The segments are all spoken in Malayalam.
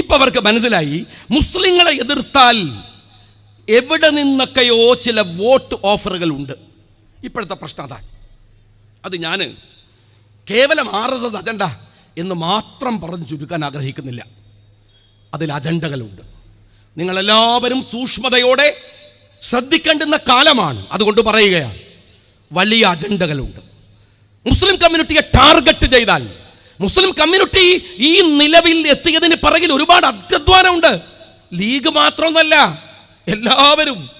ഇപ്പൊ അവർക്ക് മനസ്സിലായി മുസ്ലിങ്ങളെ എതിർത്താൽ എവിടെ നിന്നൊക്കെയോ ചില വോട്ട് ഓഫറുകൾ ഉണ്ട് ഇപ്പോഴത്തെ പ്രശ്നം അതാണ്. അത് ഞാൻ കേവലം ആർ എസ് എസ് അജണ്ട എന്ന് മാത്രം പറഞ്ഞു ചുരുക്കാൻ ആഗ്രഹിക്കുന്നില്ല. അതിൽ അജണ്ടകളുണ്ട്. നിങ്ങളെല്ലാവരും സൂക്ഷ്മതയോടെ ശ്രദ്ധിക്കേണ്ടുന്ന കാലമാണ്. അതുകൊണ്ട് പറയുകയാണ് വലിയ അജണ്ടകളുണ്ട്. മുസ്ലിം കമ്മ്യൂണിറ്റിയെ ടാർഗറ്റ് ചെയ്താൽ മുസ്ലിം കമ്മ്യൂണിറ്റി ഈ നിലവിൽ എത്തിയതിന് പിറകിൽ ഒരുപാട് അത്യധ്വാനമുണ്ട്. ലീഗ് മാത്രമൊന്നല്ല എല്ലാവരും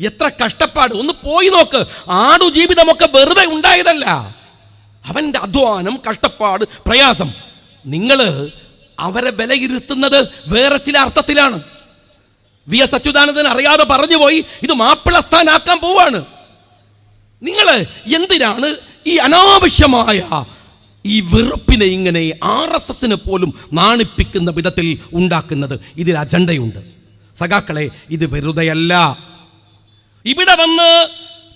എത്ര കഷ്ടപ്പാട്. ഒന്ന് പോയി നോക്ക് ആടുജീവിതമൊക്കെ വെറുതെ ഉണ്ടായതല്ല. അവന്റെ അധ്വാനം കഷ്ടപ്പാട് പ്രയാസം. നിങ്ങൾ അവരെ വിലയിരുത്തുന്നത് വേറെ ചില അർത്ഥത്തിലാണ്. വി എസ് അച്യുതാനന്ദൻ അറിയാതെ പറഞ്ഞു പോയി ഇത് മാപ്പിളസ്ഥാനാക്കാൻ പോവാണ്. നിങ്ങൾ എന്തിനാണ് ഈ അനാവശ്യമായ ഈ വെറുപ്പിനെ ഇങ്ങനെ ആർ എസ് എസിനെ പോലും നാണിപ്പിക്കുന്ന വിധത്തിൽ ഉണ്ടാക്കുന്നത് ഇതിൽ അജണ്ടയുണ്ട്. സഖാക്കളെ ഇത് വെറുതെയല്ല. ഇവിടെ വന്ന്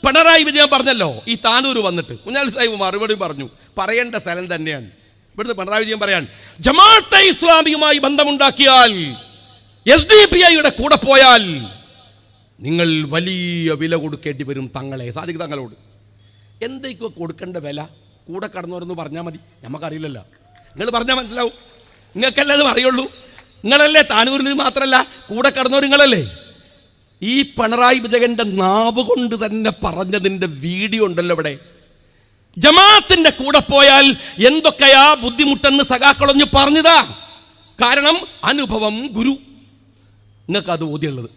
പിണറായി വിജയൻ പറഞ്ഞല്ലോ ഈ താനൂർ വന്നിട്ട്. കുഞ്ഞാൽ സാഹിബ് മറുപടി പറഞ്ഞു പറയേണ്ട സ്ഥലം തന്നെയാണ്. ഇവിടുന്ന് പിണറായി വിജയൻ പറയാൻ ജമാഅത്തെ ഇസ്ലാമിയുമായി ബന്ധമുണ്ടാക്കിയാൽ എസ് ഡി പി ഐയുടെ കൂടെ പോയാൽ നിങ്ങൾ വലിയ വില കൊടുക്കേണ്ടി വരും തങ്ങളെ. സാധിക്കും തങ്ങളോട്. എന്തൊക്കെ കൊടുക്കേണ്ട വില. കൂടെ കടന്നവരെന്ന് പറഞ്ഞാൽ മതി. നമുക്കറിയില്ലല്ലോ നിങ്ങൾ പറഞ്ഞാൽ മനസ്സിലാവും. നിങ്ങൾക്കല്ലേ അത് പറയുള്ളൂ നിങ്ങളല്ലേ താനൂരിൽ മാത്രമല്ല കൂടെ കടന്നവർ നിങ്ങളല്ലേ? ഈ പിണറായി വിജയന്റെ നാവ് കൊണ്ട് തന്നെ പറഞ്ഞതിന്റെ വീഡിയോ ഉണ്ടല്ലോ ഇവിടെ. ജമാഅത്തിന്റെ കൂടെ പോയാൽ എന്തൊക്കെയാ ബുദ്ധിമുട്ടെന്ന് സഖാക്കളൊഞ്ഞ് പറഞ്ഞതാ. കാരണം അനുഭവം ഗുരു. നിങ്ങൾക്ക് അത് ബോധ്യമുള്ളത്.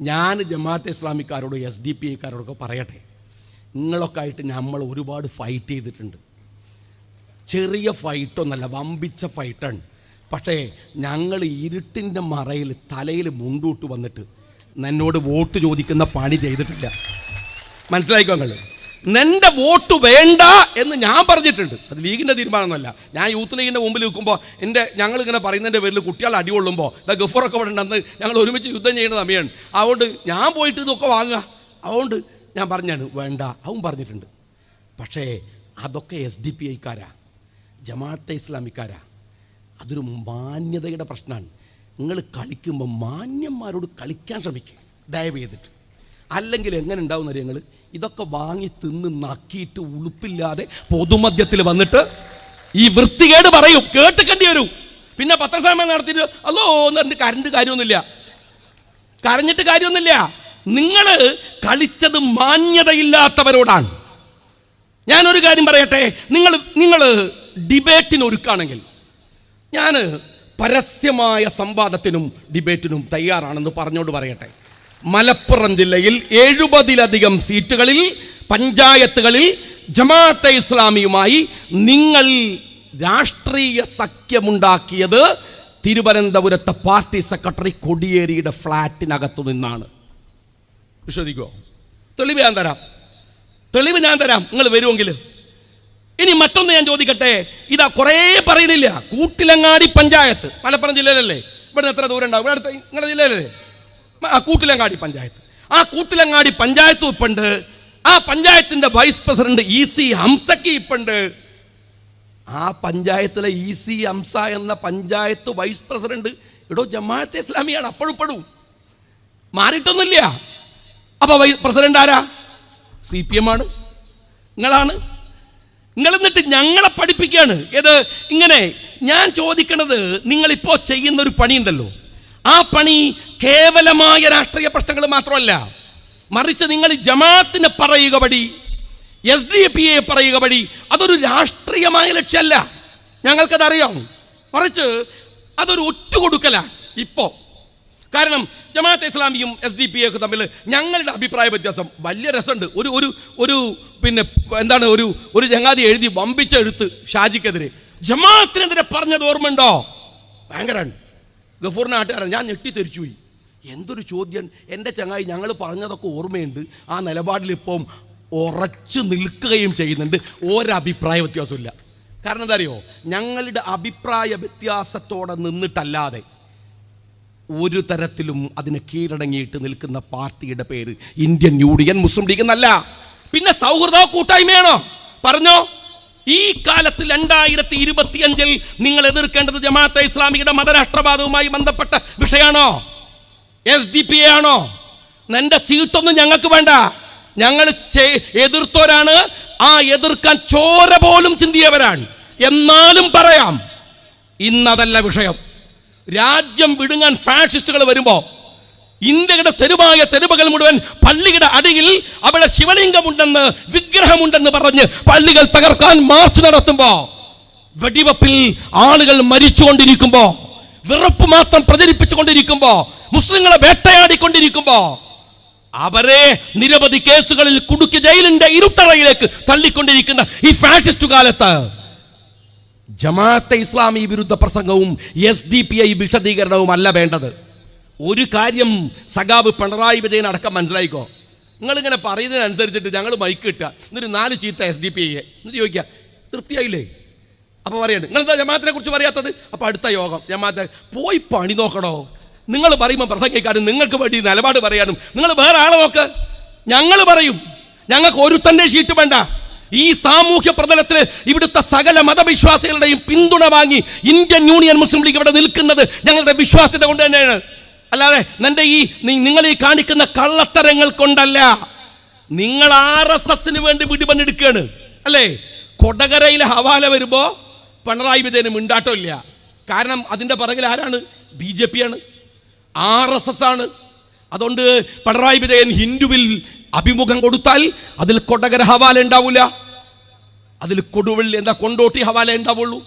ഞാൻ ജമാഅത്തെ ഇസ്ലാമിക്കാരോട് എസ് ഡി പി ഐക്കാരോടൊക്കെ പറയട്ടെ. നിങ്ങളൊക്കെ ആയിട്ട് നമ്മൾ ഒരുപാട് ഫൈറ്റ് ചെയ്തിട്ടുണ്ട്. ചെറിയ ഫൈറ്റൊന്നല്ല വമ്പിച്ച ഫൈറ്റാണ് പക്ഷേ ഞങ്ങൾ ഇരുട്ടിന്റെ മറയിൽ തലയിൽ മുണ്ടൂട്ട് വന്നിട്ട് എന്നോട് വോട്ട് ചോദിക്കുന്ന പണി ചെയ്തിട്ടില്ല. മനസ്സിലായിക്കോ നിങ്ങൾ നിന്റെ വോട്ട് വേണ്ട എന്ന് ഞാൻ പറഞ്ഞിട്ടുണ്ട്. അത് ലീഗിന്റെ തീരുമാനമൊന്നുമല്ല. ഞാൻ യൂത്ത് ലീഗിന്റെ മുമ്പിൽ നിൽക്കുമ്പോൾ എന്റെ ഞങ്ങളിങ്ങനെ പറയുന്നതിന്റെ പേരിൽ കുട്ടികൾ അടികൊള്ളുമ്പോൾ ഇതാ ഗഫറൊക്കെ ഇവിടെ ഉണ്ടെന്ന് ഞങ്ങൾ ഒരുമിച്ച് യുദ്ധം ചെയ്യുന്ന സമയമാണ്. അതുകൊണ്ട് ഞാൻ പോയിട്ട് ഇതൊക്കെ വാങ്ങുക. അതുകൊണ്ട് ഞാൻ പറഞ്ഞാണ് വേണ്ട. അവൻ പറഞ്ഞിട്ടുണ്ട്. പക്ഷേ അതൊക്കെ എസ് ഡി പി ഐക്കാരാ ജമാഅത്തെ ഇസ്ലാമിക്കാരാ. അതൊരു മാന്യതയുടെ പ്രശ്നമാണ്. നിങ്ങൾ കളിക്കുമ്പോൾ മാന്യന്മാരോട് കളിക്കാൻ ശ്രമിക്കുക ദയവ് ചെയ്തിട്ട് അല്ലെങ്കിൽ എങ്ങനെ ഉണ്ടാവും നിങ്ങൾ? ഇതൊക്കെ വാങ്ങി തിന്ന് നക്കിയിട്ട് ഉളുപ്പില്ലാതെ പൊതുമധ്യത്തിൽ വന്നിട്ട് ഈ വൃത്തികേട് പറയും. കേട്ടിക്കേണ്ടി വരും. പിന്നെ പത്രസമ്മേളനം നടത്തിയിട്ട് അല്ലോ പറഞ്ഞിട്ട് കരണ്ട് കാര്യമൊന്നുമില്ല. കരഞ്ഞിട്ട് കാര്യമൊന്നുമില്ല. നിങ്ങൾ കളിച്ചത് മാന്യതയില്ലാത്തവരോടാണ്. ഞാനൊരു കാര്യം പറയട്ടെ? നിങ്ങൾ നിങ്ങൾ ഡിബേറ്റിന് ഒരുക്കാണെങ്കിൽ ഞാൻ പരസ്യമായ സംവാദത്തിനും ഡിബേറ്റിനും തയ്യാറാണെന്ന് പറഞ്ഞോട് പറയട്ടെ. മലപ്പുറം ജില്ലയിൽ എഴുപതിലധികം സീറ്റുകളിൽ പഞ്ചായത്തുകളിൽ ജമാഅത്തെ ഇസ്ലാമിയുമായി നിങ്ങൾ രാഷ്ട്രീയ സഖ്യമുണ്ടാക്കിയത് തിരുവനന്തപുരത്തെ പാർട്ടി സെക്രട്ടറി കൊടിയേരിയുടെ ഫ്ലാറ്റിനകത്തു നിന്നാണ്. വിശ്വസിക്കോ? തെളിവ് ഞാൻ തരാം. തെളിവ് ഞാൻ തരാം. നിങ്ങൾ വരുമെങ്കിൽ. ഇനി മറ്റൊന്ന് ഞാൻ ചോദിക്കട്ടെ? ഇതാ കുറേ പറയണില്ല കൂട്ടിലങ്ങാടി പഞ്ചായത്ത്. മലപ്പുറം ജില്ലയിലല്ലേ? ഇവിടെ എത്ര ദൂരം ഉണ്ടാവും? ഇവിടെ അടുത്ത നിങ്ങളുടെ ജില്ലയിലല്ലേ? ആ കൂട്ടിലങ്ങാടി പഞ്ചായത്ത്. ആ കൂട്ടിലങ്ങാടി പഞ്ചായത്ത് ഇപ്പുണ്ട് ആ പഞ്ചായത്തിന്റെ വൈസ് പ്രസിഡന്റ് ഇ സി ഹംസക്ക് ഇപ്പുണ്ട് ആ പഞ്ചായത്തിലെ ഇ സി ഹംസ എന്ന പഞ്ചായത്ത് വൈസ് പ്രസിഡന്റ് ഇടോ ജമാഅത്തെ ഇസ്ലാമിയാണ്. അപ്പോഴും മാറിയിട്ടൊന്നുമില്ല. അപ്പൊ പ്രസിഡന്റ് ആരാ? സി പി എം ആണ്. നിങ്ങളാണ്. നിങ്ങൾ എന്നിട്ട് ഞങ്ങളെ പഠിപ്പിക്കുകയാണ്. ഏത്? ഇങ്ങനെ ഞാൻ ചോദിക്കണത് നിങ്ങളിപ്പോൾ ചെയ്യുന്ന ഒരു പണിയുണ്ടല്ലോ. ആ പണി കേവലമായ രാഷ്ട്രീയ പ്രശ്നങ്ങൾ മാത്രമല്ല. മറിച്ച് നിങ്ങൾ ജമാഅത്തിനെ പറയുക പടി എസ് ഡി പി എ പറയുക പടി അതൊരു രാഷ്ട്രീയമായ ലക്ഷ്യമല്ല. ഞങ്ങൾക്കതറിയാം. മറിച്ച് അതൊരു ഒറ്റുകൊടുക്കല ഇപ്പോൾ കാരണം ജമാഅത്തെ ഇസ്ലാമിയും എസ് ഡി പി ഒക്കെ തമ്മിൽ ഞങ്ങളുടെ അഭിപ്രായ വ്യത്യാസം വലിയ രസമുണ്ട്. ഒരു ഒരു ഒരു പിന്നെ എന്താണ് ഒരു ഒരു ചങ്ങാതി എഴുതി വമ്പിച്ച എഴുത്ത് ഷാജിക്കെതിരെ. ജമാഅത്തിനെതിരെ പറഞ്ഞത് ഓർമ്മയുണ്ടോ? ഭയങ്കരമാണ് ഗഫൂറിന് നാട്ടുകാരൻ ഞാൻ ഞെട്ടിത്തെറിച്ചുപോയി എന്തൊരു ചോദ്യം. എന്റെ ചങ്ങായി ഞങ്ങൾ പറഞ്ഞതൊക്കെ ഓർമ്മയുണ്ട്. ആ നിലപാടിൽ ഇപ്പം ഉറച്ചു നിൽക്കുകയും ചെയ്യുന്നുണ്ട്. ഒരഭിപ്രായ വ്യത്യാസമില്ല കാരണം എന്താ അറിയോ? ഞങ്ങളുടെ അഭിപ്രായ വ്യത്യാസത്തോടെ നിന്നിട്ടല്ലാതെ ഒരു തരത്തിലും അതിന് കീഴടങ്ങിയിട്ട് നിൽക്കുന്ന പാർട്ടിയുടെ പേര് ഇന്ത്യൻ യൂണിയൻ മുസ്ലിം ലീഗ് എന്നല്ല. പിന്നെ സൗഹൃദ കൂട്ടായ്മയാണോ? പറഞ്ഞോ. ഈ കാലത്ത് രണ്ടായിരത്തി ഇരുപത്തിയഞ്ചിൽ നിങ്ങൾ എതിർക്കേണ്ടത് ജമാഅത്തെ ഇസ്ലാമിയുടെ മതരാഷ്ട്രവാദവുമായി ബന്ധപ്പെട്ട വിഷയമാണോ? എസ് ഡി പി ആണോ നിന്റെ ചീട്ടൊന്നും ഞങ്ങൾക്ക് വേണ്ട. ഞങ്ങൾ എതിർത്തോരാണ്. ആ എതിർക്കാൻ ചോര പോലും ചിന്തിയവരാണ്. എന്നാലും പറയാം. ഇന്നതല്ല വിഷയം. രാജ്യം വിടുങ്ങാൻ ഫാഷിസ്റ്റുകൾ വരുമ്പോൾ ഇന്ത്യയുടെ തെരുവായ തെരുവുകൾ മുഴുവൻ പള്ളിയുടെ അടിയിൽ അവിടെ ശിവലിംഗമുണ്ടെന്ന് വിഗ്രഹമുണ്ടെന്ന് പറഞ്ഞ് പള്ളികൾ തകർക്കാൻ മാർച്ച് നടത്തുമ്പോൾ വെടിവെപ്പിൽ ആളുകൾ മരിച്ചുകൊണ്ടിരിക്കുമ്പോ വെറുപ്പ് മാത്രം പ്രചരിപ്പിച്ചുകൊണ്ടിരിക്കുമ്പോ മുസ്ലിങ്ങളെ വേട്ടയാടിക്കൊണ്ടിരിക്കുമ്പോ അവരെ നിരവധി കേസുകളിൽ കുടുക്കി ജയിലിന്റെ ഇരുട്ടറയിലേക്ക് തള്ളിക്കൊണ്ടിരിക്കുന്ന ഈ ഫാഷിസ്റ്റ് കാലത്ത് ജമാഅത്തെ ഇസ്ലാമി വിരുദ്ധ പ്രസംഗവും എസ് ഡി പി ഐ വിശദീകരണവും അല്ല വേണ്ടത്. ഒരു കാര്യം സഖാവ് പിണറായി വിജയൻ അടക്കം മനസ്സിലായിക്കോ? നിങ്ങളിങ്ങനെ പറയുന്നതിനനുസരിച്ചിട്ട് ഞങ്ങൾ മൈക്ക് കിട്ടുക എന്നിട്ട് നാല് ചീത്ത എസ് ഡി പി ഐയെ എന്നിട്ട് ചോദിക്കുക തൃപ്തിയായില്ലേ? അപ്പോൾ പറയണ്ട് നിങ്ങളെന്താ ജമാഅത്തിനെ കുറിച്ച് പറയാത്തത്? അപ്പോൾ അടുത്ത യോഗം ജമാഅത്തെ പോയി പണി നോക്കണോ നിങ്ങൾ പറയുമ്പോൾ പ്രസംഗിക്കാനും നിങ്ങൾക്ക് വേണ്ടി നിലപാട് പറയാനും നിങ്ങൾ വേറെ ആളെ നോക്ക്. ഞങ്ങൾ പറയും ഞങ്ങൾക്ക് ഒരുത്തന്റെ ഷീറ്റ് വേണ്ട. ഈ സാമൂഹ്യ പ്രതലത്തിൽ ഇവിടുത്തെ സകല മതവിശ്വാസികളുടെയും പിന്തുണ വാങ്ങി ഇന്ത്യൻ യൂണിയൻ മുസ്ലിം ലീഗ് ഇവിടെ നിൽക്കുന്നത് ഞങ്ങളുടെ വിശ്വാസ്യത കൊണ്ട് തന്നെയാണ്. അല്ലാതെ നിന്റെ ഈ നിങ്ങൾ ഈ കാണിക്കുന്ന കള്ളത്തരങ്ങൾ കൊണ്ടല്ല. നിങ്ങൾ ആർ എസ് എസിന് വേണ്ടി പിടിപണ്ടെടുക്കുകയാണ് അല്ലേ? കൊടകരയിലെ ഹവാല വരുമ്പോ പിണറായി വിജയന് മിണ്ടാട്ടം ഇല്ല. കാരണം അതിന്റെ പിറകിൽ ആരാണ്? ബി ജെ പി ആണ്. ആർ എസ് എസ് ആണ്. അതുകൊണ്ട് പിണറായി വിജയൻ ഹിന്ദുവിൽ അഭിമുഖം കൊടുത്താൽ അതിൽ കൊടകര ഹവാല ഉണ്ടാവില്ല അതിൽ കൊടുവള്ളി എന്താ കൊണ്ടോട്ടി ഹവാല ഉണ്ടാവുള്ളൂ.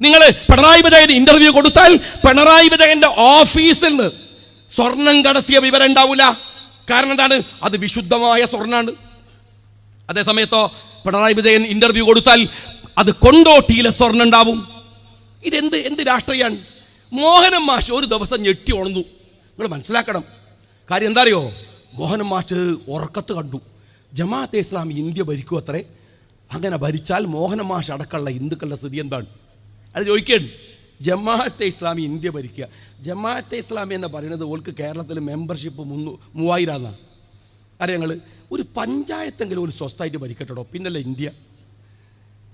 നിങ്ങൾ പിണറായി വിജയൻ ഇന്റർവ്യൂ കൊടുത്താൽ പിണറായി വിജയന്റെ ഓഫീസിൽ നിന്ന് സ്വർണം കടത്തിയ വിവരം ഉണ്ടാവില്ല കാരണം എന്താണ്? അത് വിശുദ്ധമായ സ്വർണാണ് അതേ സമയത്തോ പിണറായി വിജയൻ ഇന്റർവ്യൂ കൊടുത്താൽ അത് കൊണ്ടോട്ടിയിലെ സ്വർണം ഉണ്ടാവും. ഇതെന്ത് എന്ത് രാഷ്ട്രീയമാണ് മോഹനം മാഷ് ഒരു ദിവസം ഞെട്ടി ഉണർന്നു. നിങ്ങൾ മനസ്സിലാക്കണം. കാര്യം എന്താ അറിയോ? മോഹനം മാഷ് ഉറക്കത്ത് കണ്ടു. ജമാഅത്തെ ഇസ്ലാം ഇന്ത്യ ഭരിക്കും അത്രേ. അങ്ങനെ ഭരിച്ചാൽ മോഹനം മാഷ് അടക്കമുള്ള ഹിന്ദുക്കളുടെ സ്ഥിതി എന്താണ്? അത് ചോദിക്കേണ്ട ജമാഅത്തെ ഇസ്ലാമി ഇന്ത്യ ഭരിക്കുക. ജമാഅത്തെ ഇസ്ലാമി എന്ന് പറയുന്നത് ഓൾക്ക് കേരളത്തിൽ മെമ്പർഷിപ്പ് മുന്നൂ മൂവായിരമാണ് അറിയാം ഞങ്ങൾ ഒരു പഞ്ചായത്തെങ്കിലും ഒരു സ്വസ്ഥമായിട്ട് ഭരിക്കട്ടോ പിന്നല്ല ഇന്ത്യ.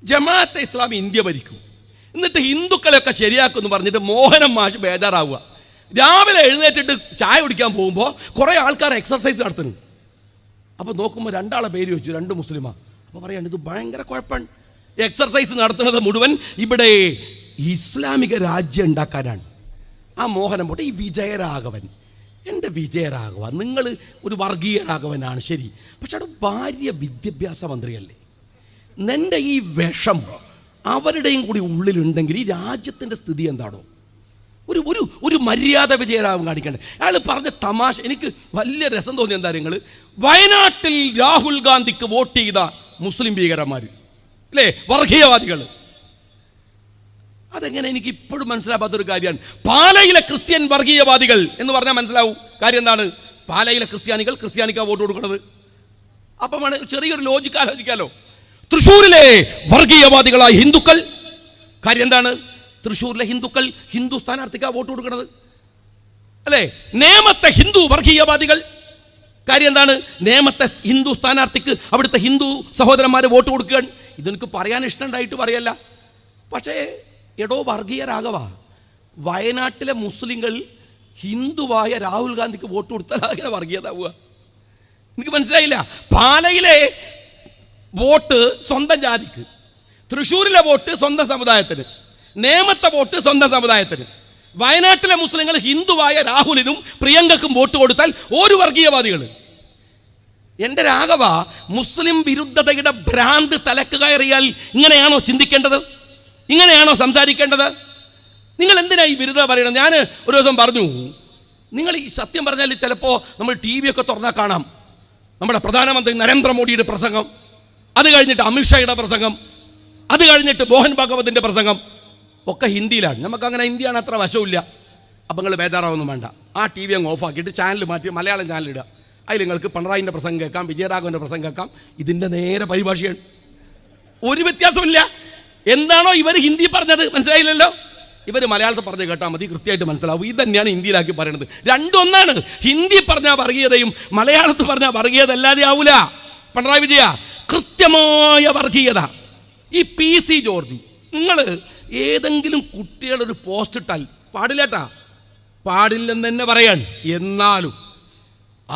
ജമാഅത്തെ ഇസ്ലാമി ഇന്ത്യ ഭരിക്കും. എന്നിട്ട് ഹിന്ദുക്കളെയൊക്കെ ശരിയാക്കുമെന്ന് പറഞ്ഞിട്ട് മോഹനം മാഷ് ബേജാറാവുക. രാവിലെ എഴുന്നേറ്റിട്ട് ചായ കുടിക്കാൻ പോകുമ്പോൾ കുറേ ആൾക്കാർ എക്സസൈസ് നടത്തുന്നു. അപ്പോൾ നോക്കുമ്പോൾ രണ്ടാളെ പേര് വെച്ചു രണ്ട് മുസ്ലിമാ. അപ്പോൾ പറയാണ് ഇത് ഭയങ്കര കുഴപ്പമാണ് എക്സർസൈസ് നടത്തുന്നത് മുഴുവൻ ഇവിടെ ഇസ്ലാമിക രാജ്യം ഉണ്ടാക്കാനാണ്. ആ മോഹനം പോട്ടെ ഈ വിജയരാഘവൻ. എന്റെ വിജയരാഘവ നിങ്ങൾ ഒരു വർഗീയ രാഘവനാണ് ശരി. പക്ഷെ അവിടെ ഭാര്യ വിദ്യാഭ്യാസ മന്ത്രിയല്ലേ. നിന്റെ ഈ വിഷം അവരുടെയും കൂടി ഉള്ളിലുണ്ടെങ്കിൽ ഈ രാജ്യത്തിന്റെ സ്ഥിതി എന്താണോ? ഒരു ഒരു ഒരു മര്യാദ വിജയരാവും കാണിക്കേണ്ടത് അയാൾ പറഞ്ഞ തമാശ എനിക്ക് വലിയ രസം തോന്നിയ എന്താ നിങ്ങൾ വയനാട്ടിൽ രാഹുൽ ഗാന്ധിക്ക് വോട്ട് ചെയ്ത മുസ്ലിം ഭീകരന്മാർ അല്ലേ? വർഗീയവാദികൾ അതെങ്ങനെ എനിക്ക് ഇപ്പോഴും മനസ്സിലാവാത്തൊരു കാര്യമാണ്. പാലയിലെ ക്രിസ്ത്യൻ വർഗീയവാദികൾ എന്ന് പറഞ്ഞാൽ മനസ്സിലാവും. കാര്യം എന്താണ്? പാലയിലെ ക്രിസ്ത്യാനികൾ ക്രിസ്ത്യാനിക്കാ വോട്ട് കൊടുക്കുന്നത്. അപ്പം ചെറിയൊരു ലോജിക്ക് ആലോചിക്കാലോ. തൃശ്ശൂരിലെ വർഗീയവാദികളായ ഹിന്ദുക്കൾ കാര്യം എന്താണ്? തൃശ്ശൂരിലെ ഹിന്ദുക്കൾ ഹിന്ദു സ്ഥാനാർത്ഥിക്കാ വോട്ട് കൊടുക്കുന്നത് അല്ലേ? നേമത്തെ ഹിന്ദു വർഗീയവാദികൾ. കാര്യം എന്താണ്? നേമത്തെ ഹിന്ദു സ്ഥാനാർത്ഥിക്ക് അവിടുത്തെ ഹിന്ദു സഹോദരന്മാർ വോട്ട് കൊടുക്കുകയാണ്. ഇതെനിക്ക് പറയാൻ ഇഷ്ടമുണ്ടായിട്ട് പറയല്ല. പക്ഷേ എടോ വർഗീയ രാഘവ വയനാട്ടിലെ മുസ്ലിങ്ങൾ ഹിന്ദുവായ രാഹുൽ ഗാന്ധിക്ക് വോട്ട് കൊടുത്താൽ അങ്ങനെ വർഗീയതാവുക? എനിക്ക് മനസ്സിലായില്ല? പാലയിലെ വോട്ട് സ്വന്തം ജാതിക്ക് തൃശ്ശൂരിലെ വോട്ട് സ്വന്തം സമുദായത്തിന്. നേമത്തെ വോട്ട് സ്വന്തം സമുദായത്തിന്. വയനാട്ടിലെ മുസ്ലിങ്ങൾ ഹിന്ദുവായ രാഹുലിനും പ്രിയങ്കക്കും വോട്ട് കൊടുത്താൽ ഒരു വർഗീയവാദികൾ എന്റെ രാഘവ മുസ്ലിം വിരുദ്ധതയുടെ ഭ്രാന്ത് തലക്ക് കയറിയാൽ ഇങ്ങനെയാണോ ചിന്തിക്കേണ്ടത്? ഇങ്ങനെയാണോ സംസാരിക്കേണ്ടത്? നിങ്ങൾ എന്തിനാ ഈ വിരുദ്ധത പറയണം ഞാൻ ഒരു ദിവസം പറഞ്ഞു നിങ്ങൾ ഈ സത്യം പറഞ്ഞാൽ ചിലപ്പോൾ നമ്മൾ ടി വി ഒക്കെ തുറന്നാൽ കാണാം. നമ്മുടെ പ്രധാനമന്ത്രി നരേന്ദ്രമോദിയുടെ പ്രസംഗം അത് കഴിഞ്ഞിട്ട് അമിത്ഷായുടെ പ്രസംഗം അത് കഴിഞ്ഞിട്ട് മോഹൻ ഭാഗവതിന്റെ പ്രസംഗം. ഒക്കെ ഹിന്ദിയിലാണ്. നമുക്ക് അങ്ങനെ ഹിന്ദിയാണ് അത്ര വശമില്ല അപ്പം നിങ്ങൾ ബേജാറാവൊന്നും വേണ്ട. ആ ടി വി അങ്ങ് ഓഫാക്കിയിട്ട് ചാനൽ മാറ്റി മലയാളം ചാനൽ ഇടുക. അതിൽ നിങ്ങൾക്ക് പിണറായിന്റെ പ്രസംഗം കേൾക്കാം വിജയരാഘവന്റെ പ്രസംഗം കേൾക്കാം. ഇതിന്റെ നേരെ പരിഭാഷയാണ്. ഒരു വ്യത്യാസമില്ല എന്താണോ ഇവർ ഹിന്ദി പറഞ്ഞത് മനസ്സിലായില്ലല്ലോ? ഇവർ മലയാളത്തിൽ പറഞ്ഞ് കേട്ടാൽ മതി കൃത്യമായിട്ട് മനസ്സിലാവും. ഇത് തന്നെയാണ് ഹിന്ദിയിലാക്കി പറയുന്നത് രണ്ടൊന്നാണ് ഹിന്ദി പറഞ്ഞാൽ വർഗീയതയും മലയാളത്തിൽ പറഞ്ഞാൽ വർഗീയത അല്ലാതെ ആവൂല. പിണറായി വിജയ കൃത്യമായ വർഗീയത. ഈ പി സി ജോർജ് നിങ്ങൾ ഏതെങ്കിലും കുട്ടികളൊരു പോസ്റ്റ് ഇട്ടാൽ പാടില്ലേട്ടാ പാടില്ലെന്ന് തന്നെ പറയാൻ. എന്നാലും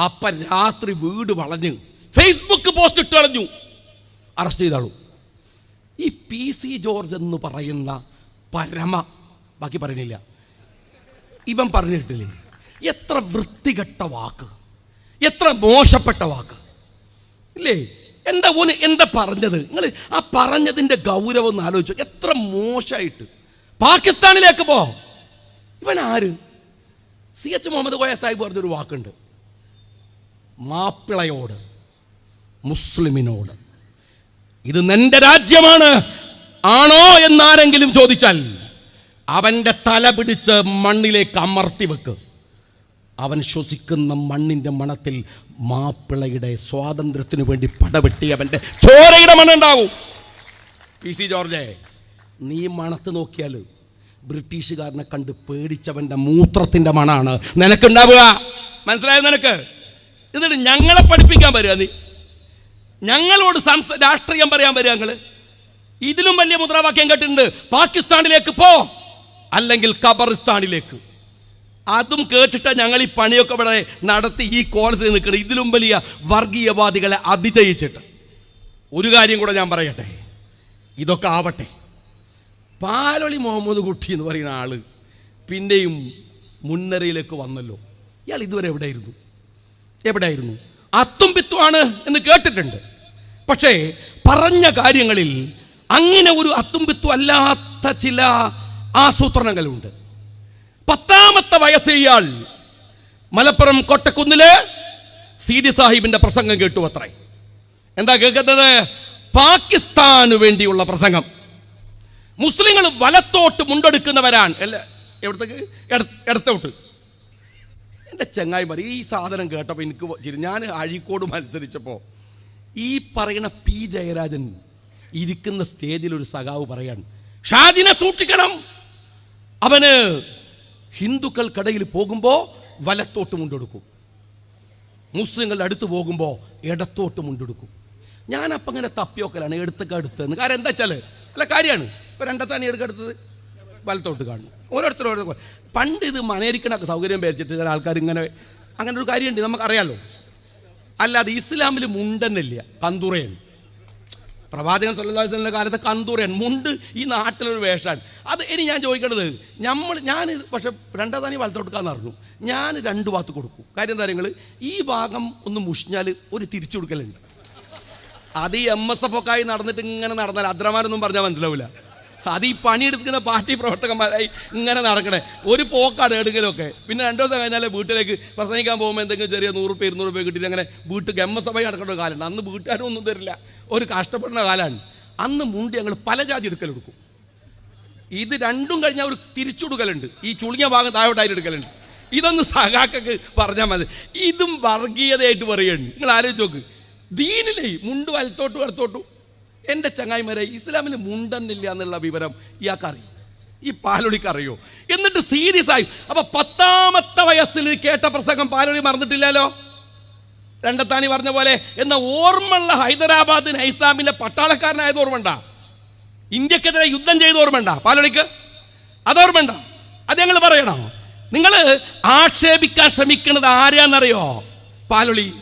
അപ്പ രാത്രി വീട് വളഞ്ഞ് ഫേസ്ബുക്ക് പോസ്റ്റ് ഇട്ട് കളഞ്ഞു. അറസ്റ്റ് ചെയ്താളൂ. ഈ പി സി ജോർജ് എന്ന് പറയുന്ന പരമ ബാക്കി പറയണില്ല ഇവൻ പറഞ്ഞിട്ടില്ലേ എത്ര വൃത്തികെട്ട വാക്ക്. എത്ര മോശപ്പെട്ട വാക്ക്. ഇല്ലേ? എന്താ ഓന് എന്താ പറഞ്ഞത്? നിങ്ങൾ ആ പറഞ്ഞതിന്റെ ഗൗരവം ഒന്ന് ആലോചിച്ചു. എത്ര മോശമായിട്ട് പാകിസ്ഥാനിലേക്ക് പോ. ഇവൻ ആര് സി എച്ച് മുഹമ്മദ് കോയ സാഹിബ് പറഞ്ഞൊരു വാക്കുണ്ട്. മാപ്പിളയോട് മുസ്ലിമിനോട്. ഇത് നിന്റെ രാജ്യമാണ്. ആണോ എന്നാരെങ്കിലും ചോദിച്ചാൽ അവന്റെ തല പിടിച്ച് മണ്ണിലേക്ക് അമർത്തി വെക്ക്. അവൻ ശ്വസിക്കുന്ന മണ്ണിന്റെ മണത്തിൽ മാപ്പിളയുടെ സ്വാതന്ത്ര്യത്തിനു വേണ്ടി പടവെട്ടി അവന്റെ ചോരയുടെ മണ്ണുണ്ടാവും പി സി ജോർജെ നീ മണത്ത് നോക്കിയാൽ ബ്രിട്ടീഷുകാരനെ കണ്ട് പേടിച്ചവന്റെ മൂത്രത്തിന്റെ മണാണ്. നിനക്കുണ്ടാവുക? മനസ്സിലായോ നിനക്ക്? എന്നിട്ട് ഞങ്ങളെ പഠിപ്പിക്കാൻ വരിക നീ. ഞങ്ങളോട് സംസ രാഷ്ട്രീയം പറയാൻ വരിക ഞങ്ങൾ ഇതിലും വലിയ മുദ്രാവാക്യം കേട്ടിട്ടുണ്ട്. പാകിസ്ഥാനിലേക്ക് പോ. അല്ലെങ്കിൽ ഖബറിസ്ഥാനിലേക്ക് അതും കേട്ടിട്ട് ഞങ്ങൾ ഈ പണിയൊക്കെ ഇവിടെ നടത്തി ഈ കോലത്തിൽ നിൽക്കണം. ഇതിലും വലിയ വർഗീയവാദികളെ അതിജയിച്ചിട്ട്. ഒരു കാര്യം കൂടെ ഞാൻ പറയട്ടെ. ഇതൊക്കെ ആവട്ടെ. പാലൊളി മുഹമ്മദ് കുട്ടി എന്ന് പറയുന്ന ആൾ പിന്നെയും മുൻനിരയിലേക്ക് വന്നല്ലോ. ഇയാൾ ഇതുവരെ എവിടെയായിരുന്നു? എവിടെയായിരുന്നു? അത്തും പിത്തുമാണ് എന്ന് കേട്ടിട്ടുണ്ട്. പക്ഷേ പറഞ്ഞ കാര്യങ്ങളിൽ അങ്ങനെ ഒരു അത്തും പിത്തും അല്ലാത്ത ചില ആസൂത്രണങ്ങളുണ്ട്. പത്താമത്തെ വയസ്സ് ഇയാൾ. മലപ്പുറം കൊട്ടക്കുന്നിൽ സീതി സാഹിബിന്റെ പ്രസംഗം കേട്ടു അത്രേ എന്താ കേൾക്കുന്നത്? പാകിസ്ഥാന് വേണ്ടിയുള്ള പ്രസംഗം. മുസ്ലിങ്ങൾ വലത്തോട്ട് മുണ്ടെടുക്കുന്നവരാണ്. അല്ല എവിടത്തേക്ക്? ഇട- ഇടത്തോട്ട് എന്റെ ചങ്ങായി പറ ഈ സാധനം കേട്ടപ്പോൾ എനിക്ക് ഞാൻ അഴീക്കോട് മത്സരിച്ചപ്പോൾ ഈ പറയുന്ന പി ജയരാജൻ ഇരിക്കുന്ന സ്റ്റേജിൽ ഒരു സഖാവ് പറയാണ് ഷാജിനെ സൂക്ഷിക്കണം. അവന് ഹിന്ദുക്കൾക്കിടയിൽ പോകുമ്പോൾ വലത്തോട്ട് മുണ്ടെടുക്കും. മുസ്ലിങ്ങളുടെ അടുത്ത് പോകുമ്പോൾ ഇടത്തോട്ട് മുണ്ടെടുക്കും. ഞാനപ്പം ഇങ്ങനെ തപ്പിയോക്കലാണ് എടുത്തൊക്കെ അടുത്തെന്ന് കാരണം എന്താ വെച്ചാൽ അല്ല കാര്യമാണ്. ഇപ്പോൾ രണ്ടത്താണ് എടുക്കെടുത്തത്. വലത്തോട്ട് കാണും. ഓരോരുത്തരും ഓരോ പണ്ട് ഇത് മനേരിക്കണ സൗകര്യം പേരിച്ചിട്ട് ചില ആൾക്കാർ ഇങ്ങനെ അങ്ങനെ ഒരു കാര്യമുണ്ട് നമുക്കറിയാലോ. അല്ലാതെ ഇസ്ലാമിൽ മുണ്ടെന്നില്ല കന്തുറയാണ് പ്രവാചകൻ സല്ലാസ്ലിന്റെ കാലത്ത് കന്തൂരൻ മുണ്ട് ഈ നാട്ടിലൊരു വേഷാൻ. അത് ഇനി ഞാൻ ചോദിക്കേണ്ടത് നമ്മൾ ഞാൻ പക്ഷേ രണ്ടാം താനി വലത്തോട്ടുക്കാന്ന് പറഞ്ഞു ഞാൻ രണ്ട് ഭാഗത്ത് കൊടുക്കും. കാര്യം എന്താ നിങ്ങൾ ഈ ഭാഗം ഒന്ന് മുഷിഞ്ഞാൽ ഒരു തിരിച്ചു കൊടുക്കലുണ്ട്. അത് ഈ എം എസ് എഫ് ഒക്കെ ആയി നടന്നിട്ട് ഇങ്ങനെ നടന്നാൽ അദ്രമാരൊന്നും പറഞ്ഞാൽ മനസ്സിലാവില്ല അത് ഈ പണിയെടുക്കുന്ന പാർട്ടി പ്രവർത്തകന്മാരായി ഇങ്ങനെ നടക്കണേ. ഒരു പോക്കാണ് എടുക്കലൊക്കെ. പിന്നെ രണ്ടു ദിവസം കഴിഞ്ഞാൽ വീട്ടിലേക്ക് പ്രസംഗിക്കാൻ പോകുമ്പോൾ എന്തെങ്കിലും ചെറിയ നൂറ് രൂപ ഇരുന്നൂറ് രൂപ കിട്ടിയിട്ട് അങ്ങനെ വീട്ടിൽ ആയി നടക്കേണ്ട കാലമാണ് അന്ന് വീട്ടുകാരും ഒന്നും തരില്ല. ഒരു കഷ്ടപ്പെടുന്ന കാലമാണ് അന്ന് മുണ്ടി ഞങ്ങൾ പല ജാതി എടുക്കലെടുക്കും. ഇത് രണ്ടും കഴിഞ്ഞാൽ ഒരു തിരിച്ചുകൊടുക്കലുണ്ട് ഈ ചുളിഞ്ഞ ഭാഗം താഴോട്ടായിട്ട് എടുക്കലുണ്ട്. ഇതൊന്ന് സഹാക്കക്ക് പറഞ്ഞാൽ മതി. ഇതും വർഗീയതയായിട്ട് പറയുകയാണ് നിങ്ങൾ ആലോചിച്ച് നോക്ക്. ദീനിലേ മുണ്ട് വലത്തോട്ടും ഇടത്തോട്ടും എന്റെ ചങ്ങായിമാരെ ഇസ്ലാമിൽ മുണ്ടെന്നില്ല എന്നുള്ള വിവരം ഇയാൾക്കറിയും. ഈ പാലൊളിക്ക് അറിയോ എന്നിട്ട് സീരിയസ് ആയി. അപ്പൊ പത്താമത്തെ വയസ്സിൽ കേട്ട പ്രസംഗം പാലൊളി മറന്നിട്ടില്ലല്ലോ? രണ്ടത്താണി പറഞ്ഞ പോലെ എന്ന ഓർമ്മയുള്ള ഹൈദരാബാദ് നൈസാമിന്റെ പട്ടാളക്കാരനായത് ഓർമ്മണ്ട ഇന്ത്യക്കെതിരെ യുദ്ധം ചെയ്ത് ഓർമ്മണ്ട പാലൊളിക്ക്? അതോർമ്മണ്ട അത് ഞങ്ങൾ പറയണോ? നിങ്ങൾ ആക്ഷേപിക്കാൻ ശ്രമിക്കുന്നത് ആരാന്നറിയോ? പാലൊളി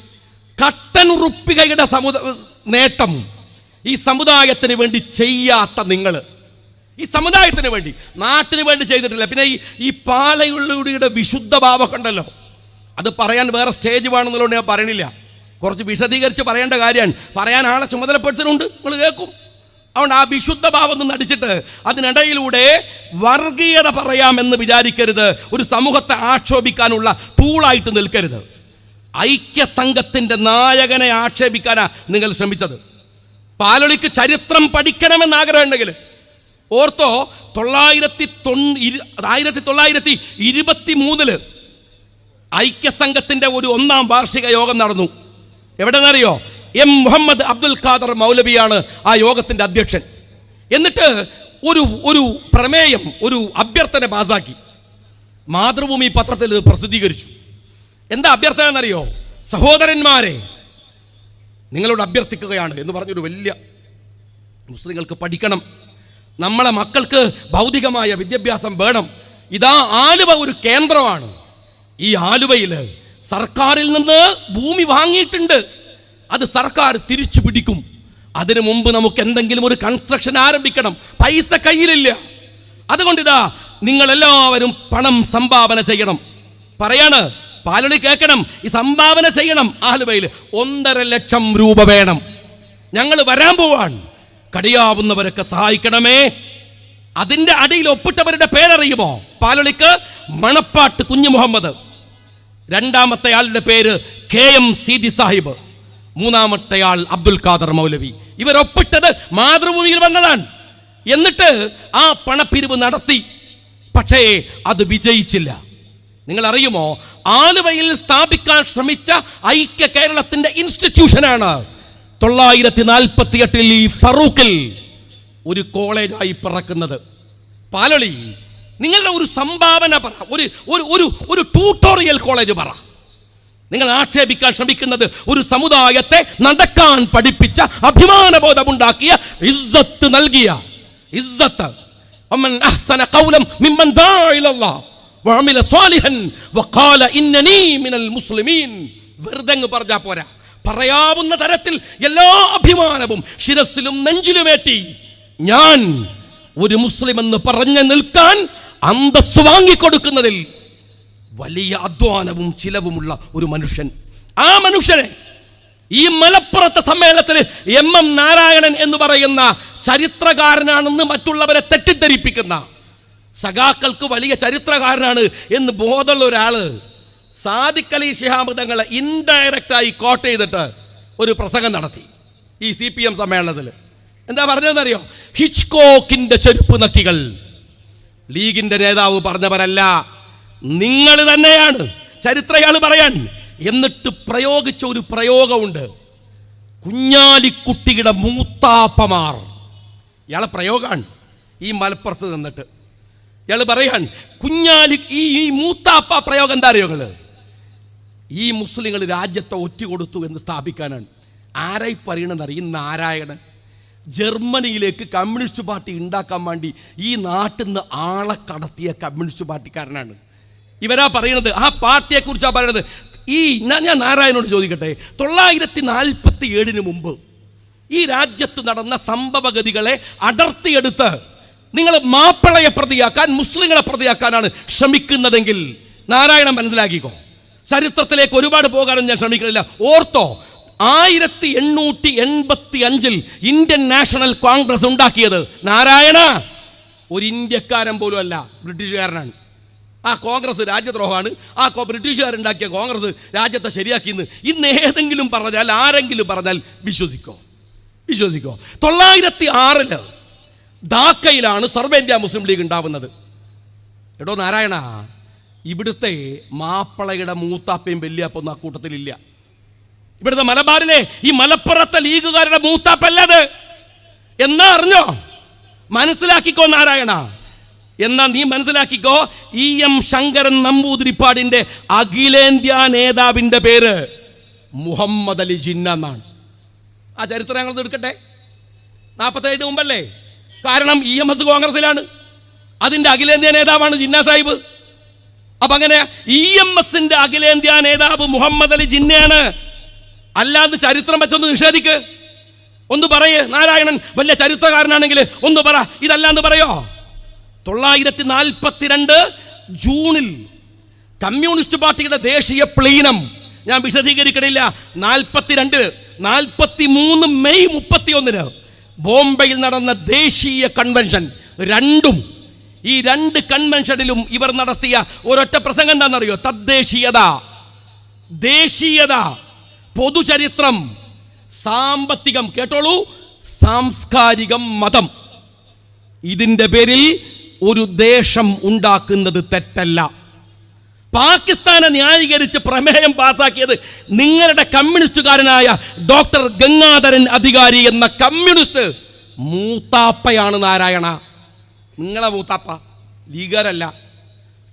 കട്ടൻ ഉറുപ്പികയുടെ സമുദ നേട്ടം. ഈ സമുദായത്തിന് വേണ്ടി ചെയ്യാത്ത നിങ്ങൾ. ഈ സമുദായത്തിന് വേണ്ടി നാട്ടിന് വേണ്ടി ചെയ്തിട്ടില്ല. പിന്നെ ഈ ഈ പാലയുള്ളിയുടെ വിശുദ്ധ ഭാവമൊക്കെ ഉണ്ടല്ലോ. അത് പറയാൻ വേറെ സ്റ്റേജ് വേണമെന്നുള്ളത് ഞാൻ പറയണില്ല. കുറച്ച് വിശദീകരിച്ച് പറയേണ്ട കാര്യമാണ്. പറയാൻ ആളെ ചുമതലപ്പെടുത്തുന്നുണ്ട്. നിങ്ങൾ കേൾക്കും. അതുകൊണ്ട് ആ വിശുദ്ധ ഭാവം ഒന്ന് നടിച്ചിട്ട് അതിനിടയിലൂടെ വർഗീയത പറയാമെന്ന് വിചാരിക്കരുത്. ഒരു സമൂഹത്തെ ആക്ഷേപിക്കാനുള്ള ടൂളായിട്ട് നിൽക്കരുത്. ഐക്യസംഘത്തിന്റെ നായകനെ ആക്ഷേപിക്കാനാണ് നിങ്ങൾ ശ്രമിച്ചത്. പാലൊളിക്ക് ചരിത്രം പഠിക്കണമെന്ന് ആഗ്രഹമുണ്ടെങ്കിൽ ഓർത്തോ തൊള്ളായിരത്തി തൊണ്ണൂ ആയിരത്തി തൊള്ളായിരത്തി ഇരുപത്തി മൂന്നിൽ ഐക്യസംഘത്തിന്റെ ഒരു ഒന്നാം വാർഷിക യോഗം നടന്നു. എവിടെ നിന്നറിയോ എം മുഹമ്മദ് അബ്ദുൽ ഖാദർ മൗലവിയാണ് ആ യോഗത്തിന്റെ അധ്യക്ഷൻ. എന്നിട്ട് ഒരു ഒരു പ്രമേയം ഒരു അഭ്യർത്ഥന പാസാക്കി. മാതൃഭൂമി പത്രത്തിൽ പ്രസിദ്ധീകരിച്ചു. എന്താ അഭ്യർത്ഥന എന്നറിയോ? സഹോദരന്മാരെ നിങ്ങളോട് അഭ്യർത്ഥിക്കുകയാണ് എന്ന് പറഞ്ഞൊരു വലിയ മുസ്ലിങ്ങൾക്ക് പഠിക്കണം. നമ്മളെ മക്കൾക്ക് ഭൗതികമായ വിദ്യാഭ്യാസം വേണം. ഇതാ ആലുവ ഒരു കേന്ദ്രമാണ്. ഈ ആലുവയിൽ സർക്കാരിൽ നിന്ന് ഭൂമി വാങ്ങിയിട്ടുണ്ട്. അത് സർക്കാർ തിരിച്ചു പിടിക്കും. അതിനു മുമ്പ് നമുക്ക് എന്തെങ്കിലും ഒരു കൺസ്ട്രക്ഷൻ ആരംഭിക്കണം. പൈസ കയ്യിലില്ല. അതുകൊണ്ടിതാ നിങ്ങളെല്ലാവരും പണം സംഭാവന ചെയ്യണം. പറയാണ് പാലളി കേൾക്കണം. ഈ സംഭാവന ചെയ്യണം ആലുവയിൽ. ഒന്നര ലക്ഷം രൂപ വേണം. ഞങ്ങൾ വരാൻ പോവാൻ. കടിയാവുന്നവരൊക്കെ സഹായിക്കണമേ. അതിന്റെ അടിയിൽ ഒപ്പിട്ടവരുടെ പേരറിയുമോ? പാലളിക്ക് മണപ്പാട്ട് കുഞ്ഞു മുഹമ്മദ്. രണ്ടാമത്തെ ആളുടെ പേര് കെ എം സീതി സാഹിബ്. മൂന്നാമത്തെ ആൾ അബ്ദുൽ ഖാദർ മൗലവി. ഇവരൊപ്പിട്ടത് മാതൃഭൂമിയിൽ വന്നതാണ്. എന്നിട്ട് ആ പണപ്പിരിവ് നടത്തി. പക്ഷേ അത് വിജയിച്ചില്ല. നിങ്ങൾ അറിയുമോ ആലുവയിൽ സ്ഥാപിക്കാൻ ശ്രമിച്ച ഐക്യ കേരളത്തിന്റെ ഇൻസ്റ്റിറ്റ്യൂഷനാണ് തൊള്ളായിരത്തി നാൽപ്പത്തി എട്ടിൽ ഈ ഫറൂഖിൽ ഒരു കോളേജായി പിറക്കുന്നത്. പാലളി നിങ്ങളുടെ ഒരു സംഭാവന പറ. ഒരു ഒരു ഒരു ഒരു ട്യൂട്ടോറിയൽ കോളേജ് പറ. നിങ്ങൾ ആക്ഷേപിക്കാൻ ശ്രമിക്കുന്നത് ഒരു സമുദായത്തെ നടക്കാൻ പഠിപ്പിച്ച അഭിമാനബോധമുണ്ടാക്കിയ ഇസ്സത്ത് നൽകിയ ഇസ്സത്ത്. അമ്മൻ അഹ്സന കൗലം മിമ്മൻ ദാ ഇലല്ലാഹ്. വഅമില സ്വാലിഹൻ വഖാല ഇന്നനീ മിനൽ മുസ്ലിമീൻ. വെറുതെ പറഞ്ഞാ പോരാ. പറയാവുന്ന തരത്തിൽ എല്ലാ അഭിമാനവും ശിരസിലും നെഞ്ചിലുമേറ്റി ഞാൻ ഒരു മുസ്ലിം എന്ന് പറഞ്ഞു നിൽക്കാൻ അന്തസ് വാങ്ങിക്കൊടുക്കുന്നതിൽ വലിയ അധ്വാനവും ചിലവുമുള്ള ഒരു മനുഷ്യൻ. ആ മനുഷ്യനെ ഈ മലപ്പുറത്തെ സമ്മേളനത്തിൽ എം എം നാരായണൻ എന്ന് പറയുന്ന ചരിത്രകാരനാണെന്ന് മറ്റുള്ളവരെ തെറ്റിദ്ധരിപ്പിക്കുന്ന സഖാക്കൾക്ക് വലിയ ചരിത്രകാരനാണ് എന്ന് ബോധമുള്ള ഒരാൾ സാദിഖലി ശിഹാബ് തങ്ങളെ ഇൻഡയറക്റ്റായി കോട്ട് ചെയ്തിട്ട് ഒരു പ്രസംഗം നടത്തി ഈ സി പി എം സമ്മേളനത്തിൽ. എന്താ പറഞ്ഞതെന്നറിയോ? ഹിച്ച്കോക്കിന്റെ ചെരുപ്പ് നക്കികൾ. ലീഗിന്റെ നേതാവ് പറഞ്ഞവരല്ല. നിങ്ങൾ തന്നെയാണ് ചരിത്രയാൾ പറയാൻ. എന്നിട്ട് പ്രയോഗിച്ച ഒരു പ്രയോഗമുണ്ട്. കുഞ്ഞാലിക്കുട്ടിയുടെ മൂത്താപ്പമാർ. ഇയാളെ പ്രയോഗമാണ് ഈ മലപ്പുറത്ത് നിന്നിട്ട്. ഇയാൾ പറയാൻ കുഞ്ഞാലി ഈ ഈ മൂത്താപ്പ പ്രയോഗം എന്താ അറിയോ ഈ മുസ്ലിങ്ങൾ രാജ്യത്തെ ഒറ്റ കൊടുത്തു എന്ന് സ്ഥാപിക്കാനാണ്. ആരായി പറയണമെന്ന് ഈ നാരായണൻ. ജർമ്മനിയിലേക്ക് കമ്മ്യൂണിസ്റ്റ് പാർട്ടി ഉണ്ടാക്കാൻ വേണ്ടി ഈ നാട്ടിൽ നിന്ന് ആളെ കടത്തിയ കമ്മ്യൂണിസ്റ്റ് പാർട്ടിക്കാരനാണ്. ഇവരാ പറയണത് ആ പാർട്ടിയെ കുറിച്ചാണ് പറയണത്. ഈ ഞാൻ ഞാൻ നാരായണനോട് ചോദിക്കട്ടെ തൊള്ളായിരത്തി നാൽപ്പത്തി ഏഴിന് മുമ്പ് ഈ രാജ്യത്ത് നടന്ന സംഭവഗതികളെ അടർത്തിയെടുത്ത് നിങ്ങൾ മാപ്പിളയെ പ്രതിയാക്കാൻ മുസ്ലിങ്ങളെ പ്രതിയാക്കാനാണ് ശ്രമിക്കുന്നതെങ്കിൽ നാരായണൻ മനസ്സിലാക്കിക്കോ. ചരിത്രത്തിലേക്ക് ഒരുപാട് പോകാനും ഞാൻ ശ്രമിക്കുന്നില്ല. ഓർത്തോ ആയിരത്തി എണ്ണൂറ്റി എൺപത്തി അഞ്ചിൽ ഇന്ത്യൻ നാഷണൽ കോൺഗ്രസ് ഉണ്ടാക്കിയത് നാരായണ. ഒരു ഇന്ത്യക്കാരൻ പോലും അല്ല ബ്രിട്ടീഷുകാരനാണ്. ആ കോൺഗ്രസ് രാജ്യദ്രോഹമാണ്. ആ ബ്രിട്ടീഷുകാരുണ്ടാക്കിയ കോൺഗ്രസ് രാജ്യത്തെ ശരിയാക്കിയെന്ന് ഇന്ന് ഏതെങ്കിലും പറഞ്ഞാൽ ആരെങ്കിലും പറഞ്ഞാൽ വിശ്വസിക്കോ. വിശ്വസിക്കോ. തൊള്ളായിരത്തി ആറിൽ ധാക്കയിലാണ് സർവേന്ത്യ മുസ്ലിം ലീഗ് ഉണ്ടാവുന്നത്. എടോ നാരായണ ഇവിടുത്തെ മാപ്പിളയുടെ മൂത്താപ്പയും വല്യാപ്പൊന്നും ആ കൂട്ടത്തിലില്ല. ഇവിടുത്തെ മലബാറിലെ ഈ മലപ്പുറത്തെ ലീഗുകാരുടെ മൂത്താപ്പല്ലത്? എന്നാ അറിഞ്ഞോ? മനസ്സിലാക്കിക്കോ നാരായണ. എന്നാ നീ മനസ്സിലാക്കിക്കോ? ഇ എം ശങ്കരൻ നമ്പൂതിരിപ്പാടിന്റെ അഖിലേന്ത്യാ നേതാവിന്റെ പേര് മുഹമ്മദ് അലി ജിന്ന എന്നാണ്. ആ ചരിത്രം ഞങ്ങൾ എടുക്കട്ടെ? നാൽപ്പത്തേഴിന് മുമ്പല്ലേ? കാരണം ഇ എം എസ് കോൺഗ്രസിലാണ് അതിന്റെ അഖിലേന്ത്യാ നേതാവാണ് ജിന്ന സാഹിബ്. അപ്പൊ അങ്ങനെ ഇ എം എസിന്റെ അഖിലേന്ത്യാ നേതാവ് മുഹമ്മദ് അലി ജിന്നയാണ് അല്ലാതെ ചരിത്രം വെച്ചൊന്ന് നിഷേധിക്ക്. ഒന്ന് പറയേ നാരായണൻ വലിയ ചരിത്രകാരനാണെങ്കിൽ ഒന്ന് പറ ഇതല്ലാന്ന് പറയോ? തൊള്ളായിരത്തി നാൽപ്പത്തിരണ്ട് ജൂണിൽ കമ്മ്യൂണിസ്റ്റ് പാർട്ടിയുടെ ദേശീയ പ്ലീനം. ഞാൻ വിശദീകരിക്കണില്ല. നാൽപ്പത്തിരണ്ട് നാൽപ്പത്തി മൂന്ന് മെയ് മുപ്പത്തി ഒന്നിന് ബോംബെയിൽ നടന്ന ദേശീയ കൺവെൻഷൻ രണ്ടും ഈ രണ്ട് കൺവെൻഷനിലും ഇവർ നടത്തിയ ഒരൊറ്റ പ്രസംഗം എന്താണെന്നറിയോ? തദ്ദേശീയത. ദേശീയത പൊതുചരിത്രം സാമ്പത്തികം. കേട്ടോളൂ? സാംസ്കാരികം മതം. ഇതിന്റെ പേരിൽ ഒരു ദേശം ഉണ്ടാക്കുന്നത് തെറ്റല്ല. പാകിസ്ഥാനെ ന്യായീകരിച്ച് പ്രമേയം പാസാക്കിയത് നിങ്ങളുടെ കമ്മ്യൂണിസ്റ്റുകാരനായ ഡോക്ടർ ഗംഗാധരൻ അധികാരി എന്ന കമ്മ്യൂണിസ്റ്റ് മൂത്താപ്പയാണ് നാരായണ. നിങ്ങളെ മൂത്താപ്പ ലീഗരല്ല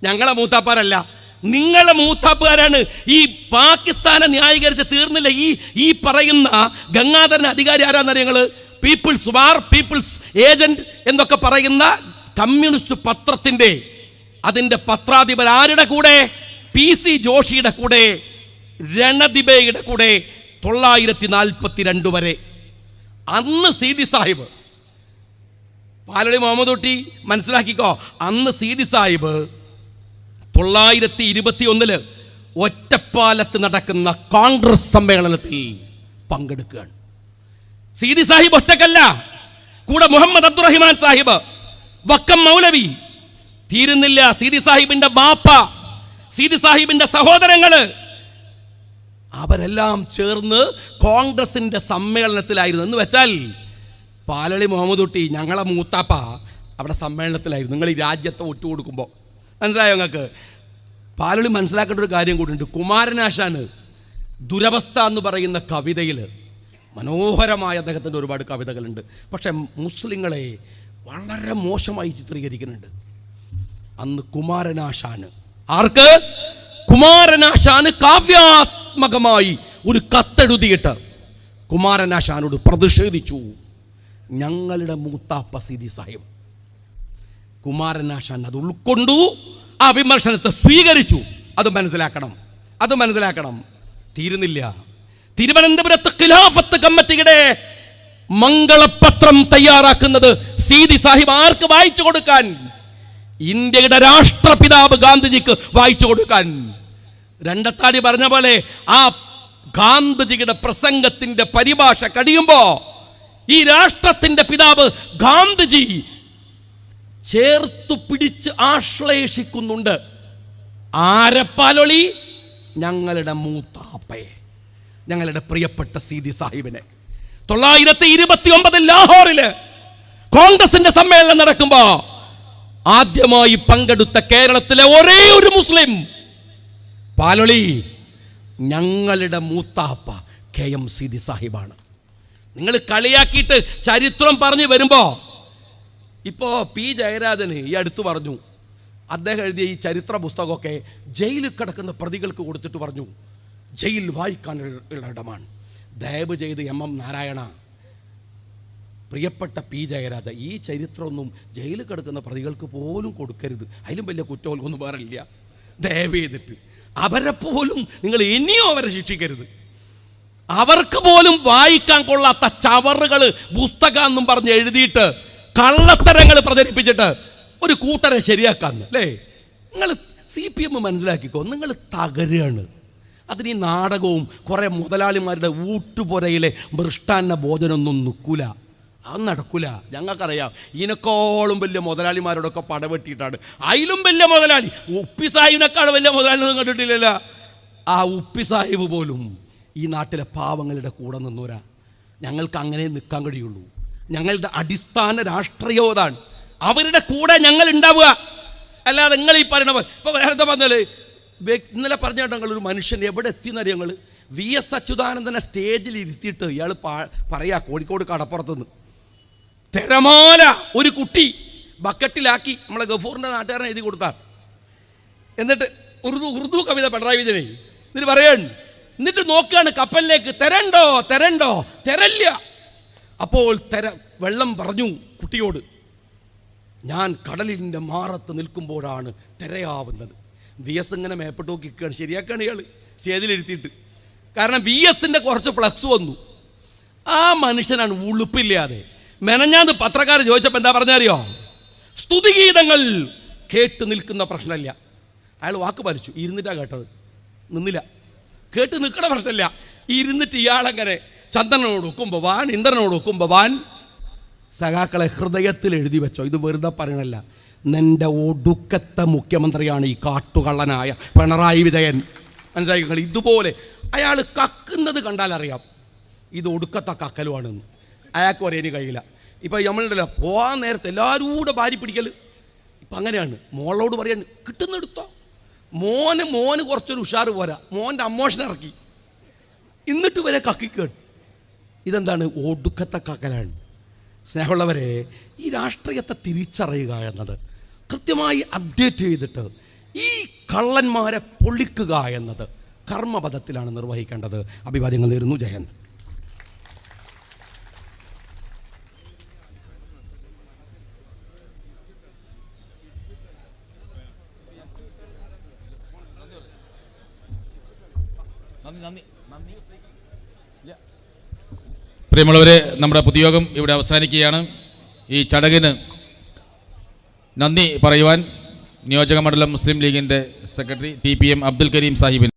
ഞങ്ങളെ മൂത്താപ്പാരല്ല. നിങ്ങളെ മൂത്താപ്പുകാരാണ് ഈ പാകിസ്ഥാനെ ന്യായീകരിച്ച് തീർന്നില്ല? ഈ ഈ പറയുന്ന ഗംഗാധരൻ അധികാരി ആരാന്നറിയ പീപ്പിൾസ് വാർ പീപ്പിൾസ് ഏജന്റ് എന്നൊക്കെ പറയുന്ന കമ്മ്യൂണിസ്റ്റ് പത്രത്തിന്റെ അതിന്റെ പത്രാധിപർ ആരുടെ കൂടെ? പി സി ജോഷിയുടെ കൂടെ രണദിബയുടെ കൂടെ തൊള്ളായിരത്തി നാൽപ്പത്തി രണ്ട് വരെ. അന്ന് സീതി സാഹിബ് പാലളി മുഹമ്മദ് കുട്ടി മനസ്സിലാക്കിക്കോ അന്ന് സീതി സാഹിബ് തൊള്ളായിരത്തി ഇരുപത്തി ഒന്നിൽ ഒറ്റപ്പാലത്ത് നടക്കുന്ന കോൺഗ്രസ് സമ്മേളനത്തിൽ പങ്കെടുക്കുകയാണ്. സീതി സാഹിബ് ഒറ്റക്കല്ല. കൂടെ മുഹമ്മദ് അബ്ദുറഹിമാൻ സാഹിബ് വക്കം മൗലവി തീരുന്നില്ല. സീതി സാഹിബിന്റെ ബാപ്പ സീതി സാഹിബിന്റെ സഹോദരങ്ങൾ. അവരെല്ലാം ചേർന്ന് കോൺഗ്രസിന്റെ സമ്മേളനത്തിലായിരുന്നു. എന്ന് വെച്ചാൽ പാലളി മുഹമ്മദ് കുട്ടി ഞങ്ങളെ മൂത്താപ്പ അവിടെ സമ്മേളനത്തിലായിരുന്നു. നിങ്ങൾ ഈ രാജ്യത്തെ ഒറ്റുകൊടുക്കുമ്പോൾ മനസ്സിലായോ നിങ്ങൾക്ക്? പാലളി മനസ്സിലാക്കേണ്ട ഒരു കാര്യം കൂടിയുണ്ട്. കുമാരനാശാന് ദുരവസ്ഥ എന്ന് പറയുന്ന കവിതയിൽ മനോഹരമായ അദ്ദേഹത്തിന്റെ ഒരുപാട് കവിതകളുണ്ട്. പക്ഷേ മുസ്ലിങ്ങളെ വളരെ മോശമായി ചിത്രീകരിക്കുന്നുണ്ട്. അന്ന് കുമാരനാശാന്. ആർക്ക്? കുമാരനാശാന് കാവ്യാത്മകമായി ഒരു കത്തെഴുതിയിട്ട് കുമാരനാശാനോട് പ്രതിഷേധിച്ചു. ഞങ്ങളുടെ മൂത്താപ്പ സിദി സാഹിബ്. കുമാരനാശാൻ അത് ഉൾക്കൊണ്ടു ആ വിമർശനത്തെ സ്വീകരിച്ചു. അത് മനസ്സിലാക്കണം. അത് മനസ്സിലാക്കണം. തീരുന്നില്ല. തിരുവനന്തപുരത്ത് ഖിലാഫത്ത് കമ്മിറ്റിയുടെ മംഗളപത്രം തയ്യാറാക്കുന്നത് സീതി സാഹിബ് ആർക്ക് വായിച്ചു കൊടുക്കാൻ? ഇന്ത്യയുടെ രാഷ്ട്രപിതാവ് ഗാന്ധിജിക്ക് വായിച്ചു കൊടുക്കാൻ. രണ്ടത്താടി പറഞ്ഞ പോലെ ആ ഗാന്ധിജിയുടെ പ്രസംഗത്തിന്റെ പരിഭാഷ കഴിയുമ്പോ ഈ രാഷ്ട്രത്തിന്റെ പിതാവ് ഗാന്ധിജി ചേർത്തു പിടിച്ച് ആശ്ലേഷിക്കുന്നുണ്ട്. ആരപ്പാലൊളി? ഞങ്ങളുടെ മൂത്താപ്പയെ ഞങ്ങളുടെ പ്രിയപ്പെട്ട സീതി സാഹിബിനെ. തൊള്ളായിരത്തി ഇരുപത്തി ഒമ്പതിൽ ലാഹോറിൽ കോൺഗ്രസിന്റെ സമ്മേളനം നടക്കുമ്പോ ആദ്യമായി പങ്കെടുത്ത കേരളത്തിലെ ഒരേ ഒരു മുസ്ലിം. പാലൊളി ഞങ്ങളുടെ മൂത്താപ്പ കെ എം സിദി സാഹിബാണ്. നിങ്ങൾ കളിയാക്കിയിട്ട് ചരിത്രം പറഞ്ഞു വരുമ്പോ ഇപ്പോ പി ജയരാജന് ഈ അടുത്ത് പറഞ്ഞു അദ്ദേഹം എഴുതിയ ഈ ചരിത്ര പുസ്തകമൊക്കെ ജയിലിൽ കിടക്കുന്ന പ്രതികൾക്ക് കൊടുത്തിട്ട് പറഞ്ഞു ജയിൽ വായിക്കാനുള്ള ഇടമാണ്. ദയവ് ചെയ്ത് എം എം നാരായണ പ്രിയപ്പെട്ട പി. ജയരാജ ഈ ചരിത്രമൊന്നും ജയിലിൽ കിടക്കുന്ന പ്രതികൾക്ക് പോലും കൊടുക്കരുത്. അതിലും വലിയ കുറ്റമൊന്നും വേറില്ല ദയവ് ചെയ്തിട്ട് അവരെ പോലും നിങ്ങൾ ഇനിയും അവരെ ശിക്ഷിക്കരുത്. അവർക്ക് പോലും വായിക്കാൻ കൊള്ളാത്ത ചവറുകൾ പുസ്തകം എന്നും പറഞ്ഞ് എഴുതിയിട്ട് കള്ളത്തരങ്ങൾ പ്രചരിപ്പിച്ചിട്ട് ഒരു കൂട്ടരെ ശരിയാക്കാന്ന് അല്ലേ? നിങ്ങൾ സി പി എം മനസ്സിലാക്കിക്കോ നിങ്ങൾ തകരുകയാണ് അതിന് ഈ നാടകവും കുറേ മുതലാളിമാരുടെ ഊട്ടുപുരയിലെ മൃഷ്ടാന്ന ഭോജനമൊന്നും നിൽക്കൂല. അത് നടക്കൂല. ഞങ്ങൾക്കറിയാം ഇതിനേക്കാളും വലിയ മുതലാളിമാരോടൊക്കെ പടവെട്ടിയിട്ടാണ്. അതിലും വലിയ മുതലാളി. ഉപ്പി സാഹിബിനേക്കാൾ വലിയ മുതലാളി ഒന്നും കണ്ടിട്ടില്ലല്ലോ. ആ ഉപ്പി സാഹിബ് പോലും ഈ നാട്ടിലെ പാവങ്ങളുടെ കൂടെ നിന്നൂരാ. ഞങ്ങൾക്ക് അങ്ങനെ നിൽക്കാൻ കഴിയുള്ളൂ. ഞങ്ങളുടെ അടിസ്ഥാന രാഷ്ട്രീയോതാണ് അവരുടെ കൂടെ ഞങ്ങൾ ഉണ്ടാവുക. അല്ലാതെ നിങ്ങൾ ഈ പറയണ പോലെ ഇപ്പൊ നേരത്തെ പറഞ്ഞാൽ ഇന്നലെ പറഞ്ഞ ഒരു മനുഷ്യൻ എവിടെ എത്തിയെന്നറിയ ഞങ്ങൾ വി എസ് അച്യുതാനന്ദനെ സ്റ്റേജിൽ ഇരുത്തിയിട്ട് ഇയാൾ പറയാ കോഴിക്കോട് കടപ്പുറത്തുനിന്ന്. തിരമാല ഒരു കുട്ടി ബക്കറ്റിലാക്കി നമ്മളെ ഗഫൂറിന്റെ നാട്ടുകാരനെ എഴുതി കൊടുത്താൽ എന്നിട്ട് ഉറുദു ഉറുദു കവിത പിണറായി വിജയനെ എന്നിട്ട് പറയണ് എന്നിട്ട് നോക്കുകയാണ് കപ്പലിലേക്ക് തരണ്ടോ തരണ്ടോ തരല്ല. അപ്പോൾ തര വെള്ളം പറഞ്ഞു കുട്ടിയോട് ഞാൻ കടലിന്റെ മാറത്ത് നിൽക്കുമ്പോഴാണ് തിരയാവുന്നത്. വി എസ് ഇങ്ങനെ മേപ്പെട്ട് നോക്കിക്കുകയാണ് ശരിയാക്കുകയാണ് ഇയാൾ സ്റ്റേജിലിരുത്തിയിട്ട് കാരണം വി എസിന്റെ കുറച്ച് ഫ്ലക്സ് വന്നു. ആ മനുഷ്യനാണ് ഉളുപ്പില്ലാതെ മെനഞ്ഞാന്ന് പത്രക്കാർ ചോദിച്ചപ്പോൾ എന്താ പറഞ്ഞറിയോ സ്തുതിഗീതങ്ങൾ കേട്ട് നിൽക്കുന്ന പ്രശ്നമില്ല. അയാൾ വാക്ക് പാലിച്ചു ഇരുന്നിട്ടാണ് കേട്ടത്. നിന്നില്ല. കേട്ട് നിൽക്കണ പ്രശ്നമില്ല. ഇരുന്നിട്ട് ഇയാളങ്ങനെ ചന്ദ്രനോട് ഒക്കുമ്പോൾ വാൻ ഇന്ദ്രനോട് ഒക്കുമ്പോൾ വാൻ സഖാക്കളെ ഹൃദയത്തിൽ എഴുതി വെച്ചോ. ഇത് വെറുതെ പറയണല്ല. നിന്റെ ഒടുക്കത്തെ മുഖ്യമന്ത്രിയാണ് ഈ കാട്ടുകള്ളനായ പിണറായി വിജയൻ. മനസ്സിലാക്കി ഇതുപോലെ അയാൾ കക്കുന്നത് കണ്ടാൽ അറിയാം ഇത് ഒടുക്കത്തെ കക്കലുമാണെന്ന് അയാൾക്ക് ഒരേനി കഴിയില്ല. ഇപ്പം നമ്മളുണ്ടല്ലോ പോകാൻ നേരത്തെ എല്ലാവരും കൂടെ ഭാര്യ പിടിക്കൽ ഇപ്പം അങ്ങനെയാണ്. മോളോട് പറയാണ് കിട്ടുന്നെടുത്തോ. മോന് മോന് കുറച്ചൊരു ഉഷാറ് പോരാ. മോന്റെ അമ്മോഷൻ ഇറക്കി. എന്നിട്ട് വരെ കക്കിക്കേട് ഇതെന്താണ്? ഒടുക്കത്തെ കക്കലാണ് സ്നേഹമുള്ളവരെ ഈ രാഷ്ട്രീയത്തെ തിരിച്ചറിയുക എന്നത് കൃത്യമായി അപ്ഡേറ്റ് ചെയ്തിട്ട് ഈ കള്ളന്മാരെ പൊളിക്കുക എന്നത് കർമ്മപഥത്തിലാണ് നിർവഹിക്കേണ്ടത്. അഭിവാദ്യങ്ങൾ നേരുന്നു. ജയന്ത് പ്രിയമുള്ളവരെ നമ്മുടെ പൊതുയോഗം ഇവിടെ അവസാനിക്കുകയാണ്. ഈ ചടങ്ങിന് നന്ദി പറയുവാൻ നിയോജക മണ്ഡലം മുസ്ലിം ലീഗിന്റെ secretary T P M Abdul Karim സാഹിബിന്.